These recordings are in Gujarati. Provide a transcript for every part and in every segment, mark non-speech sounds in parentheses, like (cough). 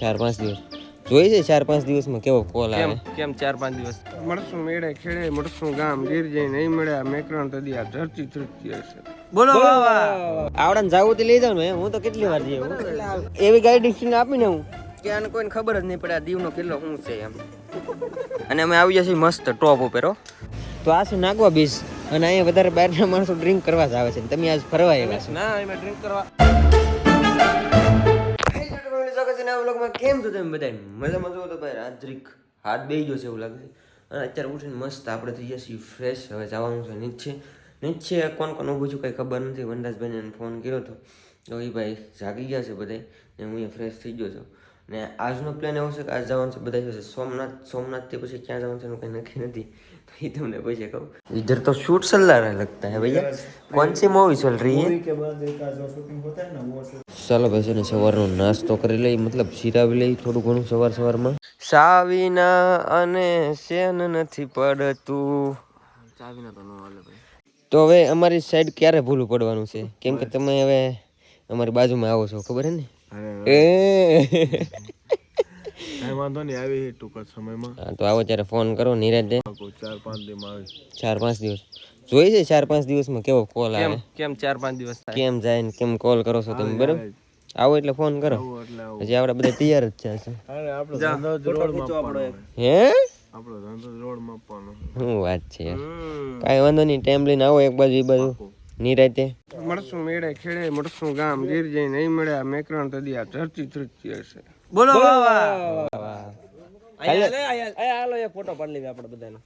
ચાર પાંચ દિવસ. જોઈ છે ચાર પાંચ દિવસમાં કેવો કોલ આવે? કેમ ચાર પાંચ દિવસ? મળશું મેળે ખેડે મળશું ગામ ગીર જઈ નહીં આ મેકરણ તદી આ ધરતી ધરતી હશે. બોલો આવડા જાવું તો લઈ જાઉં ને હું તો કેટલી વાર જઈએ એવી ગાઈડ આપીને હું કે આને કોઈને ખબર જ નહીં પડે આ દીવનો કેટલો હું છે એમ. અને અમે આવી જશે છીએ મસ્ત ટોપ ઉપર તો આ છે નાગવા બીચ અને અહીંયા વધારે બહારના માણસો ડ્રિંક કરવા જ આવે છે તમે આજ ફરવા આવ્યા છો. ના એમાં ડ્રિંક કરવા કેમ છો તમે બધા મજામાં છો તો ભાઈ રાત્રિક હાથ બેહી ગયો છે એવું લાગે છે. અને અત્યારે ઉઠીને મસ્ત આપણે થઈ જશે ફ્રેશ હવે જવાનું છે નીચે. નીચે કોણ કોણ ઊભું છું કંઈ ખબર નથી. વનરાજભાઈને ફોન કર્યો હતો તો એ ભાઈ જાગી ગયા છે બધા ને હું અહીંયા ફ્રેશ થઈ ગયો છું. ને આજનો પ્લાન એવો છે કે આજ જવાનું છે બધા છે સોમનાથ સોમનાથથી પછી ક્યાં જવાનું છે એનું કંઈ નક્કી નથી તો એ તમને પછી કહું इधर तो शूट चल रहा है लगता है भैया कौन सी मूवी चल रही है ચાલો ભાઈ છે ને સવારનો નાસ્તો કરી લઈ મતલબ શીરાવી લઈ થોડું ઘણું સવાર સવારમાં સાવીના અને શેન નથી પડતું ચાવીના તો ન હાલે ભાઈ તો હવે અમારી સાઈડ ક્યારે ભૂલું પડવાનું છે કેમ કે તમે હવે અમારી બાજુમાં આવો છો ખબર હે ને એ કાંઈ વાંધો નહીં આવી ટૂંક સમયમાં. હા, તો આવો ત્યારે ફોન કરો નિરાજે ચાર પાંચ દિવસમાં આવી. ચાર પાંચ દિવસ. જોઈ છે ચાર પાંચ દિવસમાં કેવો કોલ કેમ આવે? કેમ ચાર પાંચ દિવસ કેમ જાય ને કેમ કોલ કરો છો તમે બરાબર? આવો એટલે ફોન કરો. એટલે આપણે બધા તૈયાર જ છે. હે? આપણો ધંધો જ રોડમાં શું વાત છે કાંઈ વાંધો નહીં ટાઈમ લઈને આવો એક બાજુ એ બાજુ. નિરાતે. મળશું મેળે ખેડે મળશું ગામ ગીર જઈ નહીં મળ્યા મેકરણ તદી આ ધરતી ધરતી હશે. બોલો હાલો. એક ફોટો પાડી લેવી આપણે બધાનો.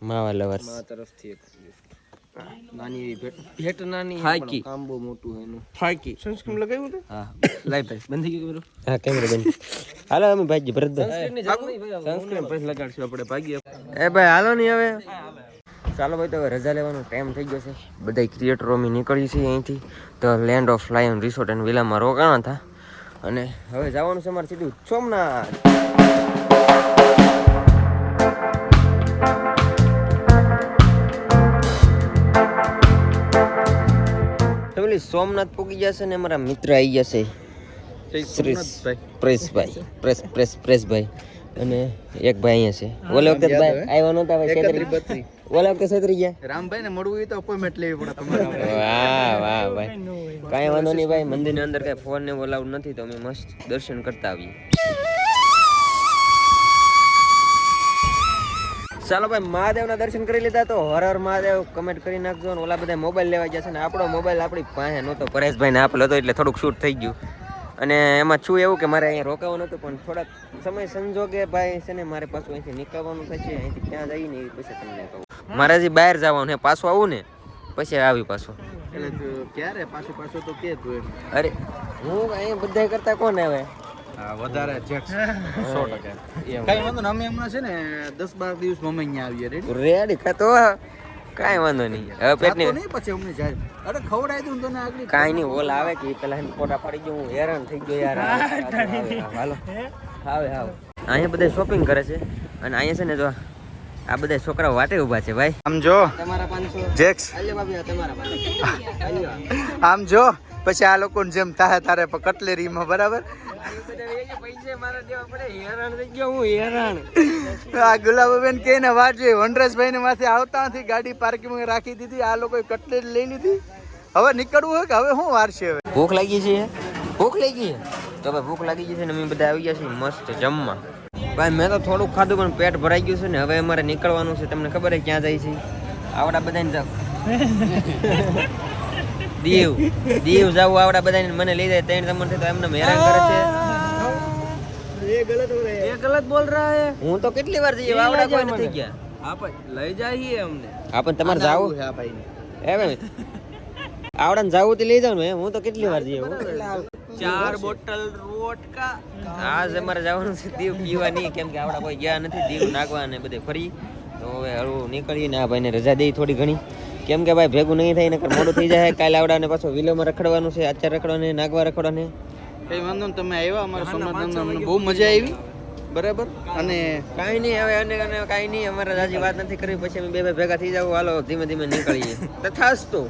માવા લવર મા તરફથી એક નાની એવી ભેટ ભેટ નાની ફાકી કામ બહુ મોટું એનું. ફાકી સનસ્ક્રીન લગાવ્યું તો હા. લાઈ ભાઈ બંધ થઈ કેમેરો હા કેમેરા બંધ. હાલો અમે ભાઈ. ભરતભાઈ સનસ્ક્રીન પછી લગાડશું આપણે ભાગીએ. એ ભાઈ હાલો નહીં હવે. ચાલો ભાઈ તો હવે રજા લેવાનો ટાઈમ થઈ ગયો છે. બધા ક્રિએટરો અમે નીકળીએ છીએ અહીંથી. તો land of lion resort and વિલામાં રોકાણા હતા. અને હવે જવાનું છે અમારે સીધું સોમનાથ. તો સોમનાથ પૂગી જશે ને અમારા મિત્ર આવી જશે શ્રી પ્રેસભાઈ પ્રેસ પ્રેસ પ્રેસભાઈ અને એક ભાઈ અહીંયા છે. ઓલે વખતે ભાઈ આવ્યો નહોતા ભાઈ ઓલા વખતે છેતરી ગયા? રામભાઈ ને મળવું તો અપોઇન્ટમેન્ટ લેવી પડે તમારે. વાહ વાહ ભાઈ. કાંઈ વાંધો નહીં ભાઈ મંદિરની અંદર કાંઈ ફોન ને બોલાવું નથી તો અમે મસ્ત દર્શન કરતા આવીએ. ચાલો ભાઈ મહાદેવના દર્શન કરી લીધા તો હર હર મહાદેવ કમેન્ટ કરી નાખજો ને ઓલા બધા મોબાઈલ લેવા જશે ને આપણો મોબાઈલ આપણી પાસે નહોતો. પરેશભાઈ ને આપેલો હતો એટલે થોડુંક શૂટ થઈ ગયું. અને એમાં શું એવું કે મારે અહીંયા રોકાવાનું હતું પણ થોડાક સમય સંજોગે ભાઈ છે ને મારે પાછું અહીંથી નીકળવાનું થશે અહીંથી ક્યાં જઈને એ પછી તમને કહું. મારે હજી બહાર જવાનું પાછો પાછું આવું ને પછી આવી પાછો. એટલે ક્યારે પાછું પાછું તો કે તું અરે હું અહીં બધા કરતા કોણ આવે? વધારે જેક્સ (laughs) સો ટકા. કઈ વાંધો ને અમે હમણાં છે ને દસ બાર દિવસ મમ્મી અહીંયા આવીએ રેડી રેડી ખાતો કાંઈ વાંધો નહીં. હવે પેટની નહીં પછી અમને જાય. અરે ખવડાવી દઉં તને આગળ. કાંઈ નહીં ઓલ આવે કે પેલા ફોટા પાડી ગયો હું હેરાન થઈ ગયો યાર. હાલો. આવે આવે અહીંયા બધા શોપિંગ કરે છે. અને અહીંયા છે ને જો આ બધા છોકરાઓ વાટે ઊભા છે ભાઈ. આમ જો. જેક્સ. અલ્યો બાબી તમારા પાંચસો. આમ જો. પછી આ લોકોને જેમ તારે તારે કટલેરીમાં બરાબર? પૈસા મારા દેવા પડે હેરાન થઈ ગયો હું હેરાન આ ગુલાબબેન કે ને વાત વનરાજભાઈ ને માથે આવતા નથી ગાડી પાર્કિંગ રાખી દીધી આ લોકોએ કટલેરી લઈ લીધી. હવે નીકળવું હોય કે હવે શું વાર છે હવે? ભૂખ લાગી છે? ભૂખ લાગી છે? તો ભૂખ લાગી છે ને અમે બધા આવી ગયા છીએ મસ્ત જમવા. ભાઈ મેં તો થોડુંક ખાધું પણ પેટ ભરાઈ ગયું છે ને હવે અમારે નીકળવાનું છે. તમને ખબર છે ક્યાં જાય છે? આવડા બધાને જાવ (laughs) દીવ. દીવ જાવ આવડા બધાને. મને લઈ જાય ત્રણ તમને તો એમને હેરાન કરે છે. એ ગલત બોલ. રહા હું તો કેટલી વાર જઈએ આવડા કોઈ લઈ જાય તમારે જાવું? છે આ ભાઈ એ જાવું તે લઈ જાવ ને. હું તો કેટલી વાર જઈએ ચાર બોટલ રોટકા. આજ અમારે જવાનું છે દીવ પીવા નહીં કેમ કે આપણા કોઈ ગયા નથી દીવ નાખવા અને બધે ફરી. તો હવે હળવું નીકળીએ ને આ ભાઈને રજા દઈ થોડી ઘણી. કેમ કે ભાઈ ભેગું નહીં થાય નકર મોડું થઈ જાય. કાલે આવડાને પાછો વિલોમાં રખડવાનું છે આચાર રખડવાને નાગવા રખડવાને. કઈ વાંધો ને તમે આવ્યા અમારે સોમનાથ બહુ મજા આવી. બરાબર? અને કાંઈ નહીં હવે અને અને કાંઈ નહીં અમારે રાજી વાત નથી કરવી પછી અમે બે ભાઈ ભેગા થઈ જાવ હાલો ધીમે ધીમે નીકળીએ. તથાસ્તુ.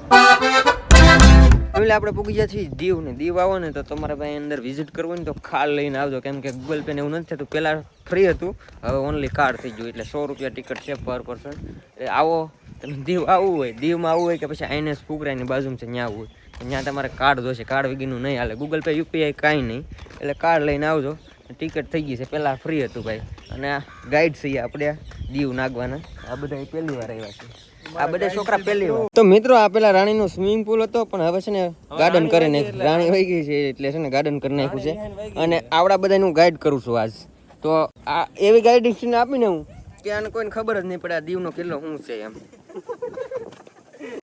એટલે આપણે પૂગી ગયા છીએ દીવ ને દીવ આવો ને તો તમારે ભાઈ અંદર વિઝિટ કરવું ને તો કાર્ડ લઈને આવજો. કેમ કે ગૂગલ પે ને એવું નથી થતું. પહેલાં ફ્રી હતું. હવે ઓનલી કાર્ડ થઈ ગયું. એટલે સો રૂપિયા ટિકિટ છે પર પર્સન એટલે આવો. તમે દીવ આવવું હોય. દીવમાં આવવું હોય કે પછી આઈનેસ ફુકરાની બાજુમાં છે, ત્યાં આવવું હોય. ત્યાં તમારે કાર્ડ જોશે. કાર્ડ વગીનું નહીં હાલે. ગૂગલ પે યુપીઆઈ કાંઈ નહીં. એટલે કાર્ડ લઈને આવજો. ટિકિટ થઈ ગઈ છે. પહેલાં ફ્રી હતું ભાઈ. અને આ ગાઈડ છીએ આપણે દીવ નાગવાના. આ બધા પહેલી વાર આવ્યા છે. આ બધા છોકરા પહેલી વાર તો મિત્રો આ પેલા રાણીનો સ્વિમિંગ પુલ હતો પણ હવે છે ને ગાર્ડન કરે ને રાણી વહી ગઈ છે એટલે છે ને ગાર્ડન કરી નાખ્યું છે. અને આવડા બધાનું ગાઈડ કરું છું આજ. તો આ એવી ગાઈડ આપીને હું. કે આને કોઈને ખબર જ નહીં પડે આ દીવનો કિલ્લો શું છે એમ.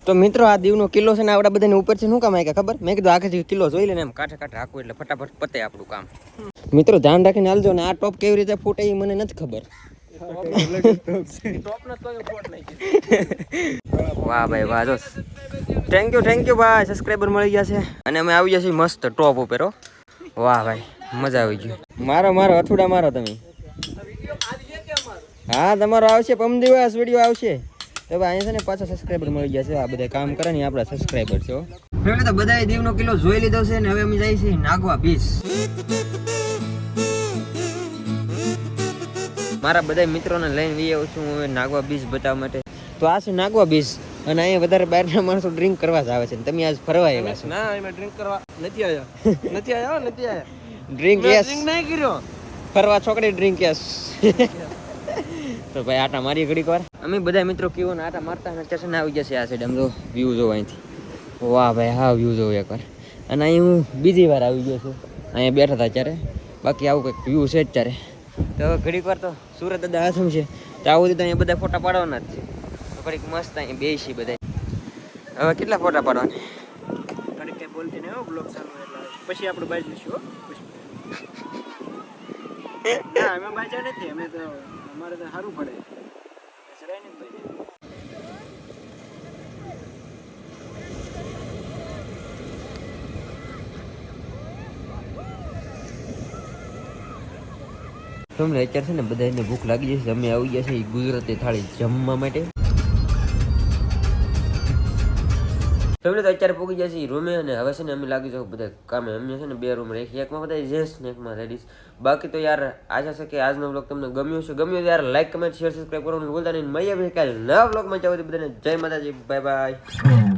તો મિત્રો આ દીવનો કિલ્લો છે ને આવડા બધાની ઉપર છે શું કામ આવ્યા ખબર? મેં કીધું આખે કિલ્લો જોઈ લે ને એમ કાંઠે કાંઠે રાખવું એટલે ફટાફટ પતે આપણું કામ. મિત્રો ધ્યાન રાખીને હાલજો ને આ ટોપ કેવી રીતે ફૂટે એ મને નથી ખબર. વાહ ભાઈ વાહ જો થેન્ક યુ થેન્ક યુ ભાઈ સબસ્ક્રાઈબર મળી ગયા છે. અને અમે આવી ગયા છીએ મસ્ત ટોપ ઉપર વાહ, ભાઈ, મજા આવી ગઈ. મારો મારો, અથુડા મારો તમે. હા, તમારો આવશે, પમ દિવસ વીડિયો આવશે. તો ભાઈ, અહીંયા છે ને પાછા સબસ્ક્રાઈબર મળી ગયા છે. આ બધા કામ કરે ને આપણા સબસ્ક્રાઈબર છો તો બધાએ દીવનો કિલ્લો જોઈ લીધો છે ને, હવે અમે જઈએ છીએ નાગવા બીચ મારા બધા મિત્રોને લઈને લઈ આવું છું હવે નાગવા બીચ બતાવવા માટે. તો આ છે નાગવા બીચ અને અહીંયા વધારે બહારના માણસો ડ્રિંક કરવા જ આવે છે ને. તમે આજ ફરવા આવ્યા છો. ના એમાં ડ્રિંક કરવા (laughs) નથી આવ્યા. નથી આવ્યા હો, નથી આવ્યા. ડ્રિંક યસ ડ્રિંક નહીં કર્યો. ફરવા છોકરી ડ્રિંક યસ (laughs) તો ભાઈ આટા મારી ઘડીક વાર. અમે બધા મિત્રો કેવો ને આટા મારતા અને ચશન આવી જશે આ સાઈડ જો વ્યૂ જોવા અહીંથી. વાહ ભાઈ હા વ્યૂ જોવો એકવાર અને અહીં હું બીજી વાર આવી ગયો છું. અહીંયા બેઠા હતા ત્યારે બાકી આવું કંઈક વ્યૂ છે જ ત્યારે તો ઘડીક વાર તો સુરત દાદા આસમ છે. તો આવું તો અહીંયા બધા ફોટા પાડવાના જ છે. તો ઘડીક મસ્ત અહીં બેસી બધા. હવે કેટલા ફોટા પાડવાના? ઘડીક કંઈ બોલતી નહીં હો બ્લોગ ચાલુ એટલે પછી આપણે બાજ લઈશું (laughs) ના અમે બાજા નથી અમે તો અમારે તો સારું પડે. જરાય ને બાજા તમને અત્યારે છે ને બધાને ભૂખ લાગી જશે, અમે આવી ગયા છીએ ગુજરાતી થાળી જમવા માટે. તમને તો અત્યારે પૂગી ગયા છે રૂમે અને હવે છે ને અમે લાગી જાવ બધા કામે. અમે છે ને બે રૂમ રાખી, એકમાં બધા જેન્ટ્સ ને એકમાં લેડીઝ બાકી તો યાર આશા છે કે આજનો બ્લોગ તમને ગમ્યો છે ગમ્યો યાર લાઈક કમેન્ટ શેર સબસ્ક્રાઈબ કરવાનું ભૂલતા નહીં. મળીએ કાલે નવા બ્લોગમાં જાવ બધાને જય માતાજી બાય બાય